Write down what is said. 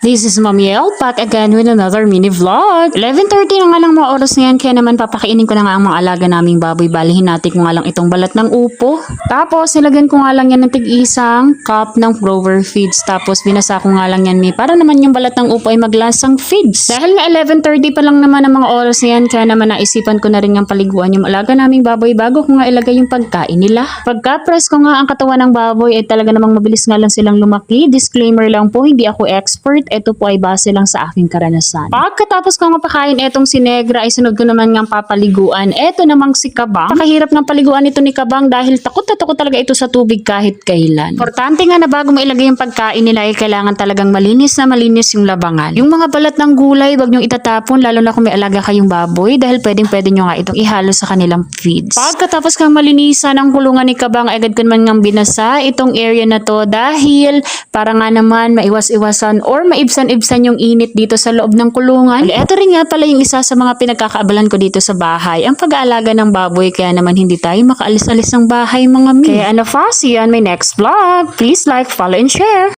This is Mami El, back again with another mini vlog. 11.30 na nga lang mga oras ngayon, kaya naman papakainin ko na nga ang mga alaga naming baboy. Balihin natin ko nga lang itong balat ng upo. Tapos, nilagyan ko nga lang yan ng tig-isang cup ng Grover Feeds. Tapos, binasa ko nga lang yan, mi, para naman yung balat ng upo ay maglasang feeds. Dahil nga 11.30 pa lang naman ang mga oras na yan, kaya naman naisipan ko na rin ang paliguan yung alaga naming baboy bago ko nga ilagay yung pagkain nila. Pagka-press ko nga ang katawan ng baboy, ay talaga namang mabilis nga lang silang lumaki. Disclaimer lang po, hindi ako expert. Ito po ay base lang sa aking karanasan. Pagkatapos ko nga pakain etong si Negra, ay sunod ko naman nga papaliguan. Eto namang si Kabang. Pakahirap ng paliguan ito ni Kabang dahil takot na takot talaga ito sa tubig kahit kailan. Importante nga na bago mailagay yung pagkain nila ay kailangan talagang malinis na malinis yung labangan. Yung mga balat ng gulay, wag nyo itatapon lalo na kung may alaga kayong baboy dahil pwedeng pwede nyo nga itong ihalo sa kanilang feeds. Pagkatapos kang malinisan ang kulungan ni Kabang, agad ko naman ngang binasa itong area na to dahil para nga naman maiwas-iwasan or maibsan-ibsan yung init dito sa loob ng kulungan. Ito rin nga pala yung isa sa mga pinagkakaabalan ko dito sa bahay, ang pag-aalaga ng baboy kaya naman hindi tayo makaalis-alis ng bahay mga mi. Kaya ano fa, see you on my next vlog. Please like, follow, and share.